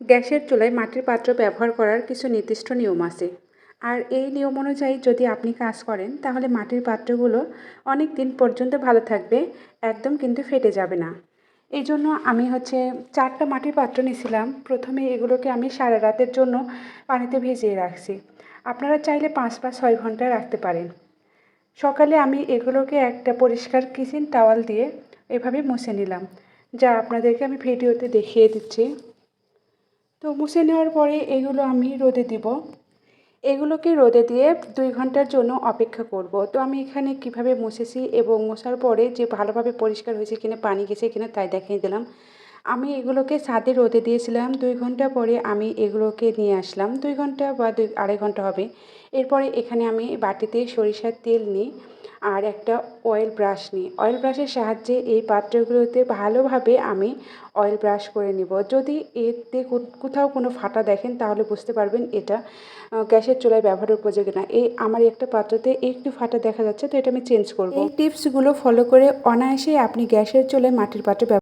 গ্যাসের চুলায় মাটির পাত্র ব্যবহার করার কিছু নির্দিষ্ট নিয়ম আছে। আর এই নিয়ম অনুযায়ী যদি আপনি কাজ করেন, তাহলে মাটির পাত্রগুলো অনেক দিন পর্যন্ত ভালো থাকবে, একদম কিন্তু ফেটে যাবে না। এই জন্য আমি হচ্ছে চারটা মাটির পাত্র নিয়েছিলাম। প্রথমে এগুলোকে আমি সারা রাতের জন্য পানিতে ভিজিয়ে রাখছি। আপনারা চাইলে পাঁচ বা ছয় ঘণ্টা রাখতে পারেন। সকালে আমি এগুলোকে একটা পরিষ্কার কিচেন টাওয়াল দিয়ে এভাবে মুছে নিলাম, যা আপনাদেরকে আমি ভিডিওতে দেখিয়ে দিচ্ছি। তো মুছে নেওয়ার পরে এগুলো আমি রোদে দিব। এগুলোকে রোদে দিয়ে দুই ঘণ্টার জন্য অপেক্ষা করব। তো আমি এখানে কীভাবে মুছেছি এবং মোছার পরে যে ভালোভাবে পরিষ্কার হয়েছে কিনা, পানি গেছে কিনা তাই দেখিয়ে দিলাম। আমি এগুলোকে ছাদে রোদে দিয়েছিলাম। দুই ঘণ্টা পরে আমি এগুলোকে নিয়ে আসলাম। দুই ঘণ্টা বা দুই আড়াই ঘণ্টা হবে। এরপরে এখানে আমি বাটিতে সরিষার তেল নিই আর একটা অয়েল ব্রাশ নিই। অয়েল ব্রাশের সাহায্যে এই পাত্রগুলোতে ভালোভাবে আমি অয়েল ব্রাশ করে নিব। যদি এতে কোথাও কোনো ফাটা দেখেন তাহলে বুঝতে পারবেন এটা গ্যাসের চুলায় ব্যবহারের উপযোগী না। এই আমার একটা পাত্রতে একটু ফাটা দেখা যাচ্ছে, তো এটা আমি চেঞ্জ করব। এই টিপসগুলো ফলো করে অনায়াসেই আপনি গ্যাসের চুলায় মাটির পাত্র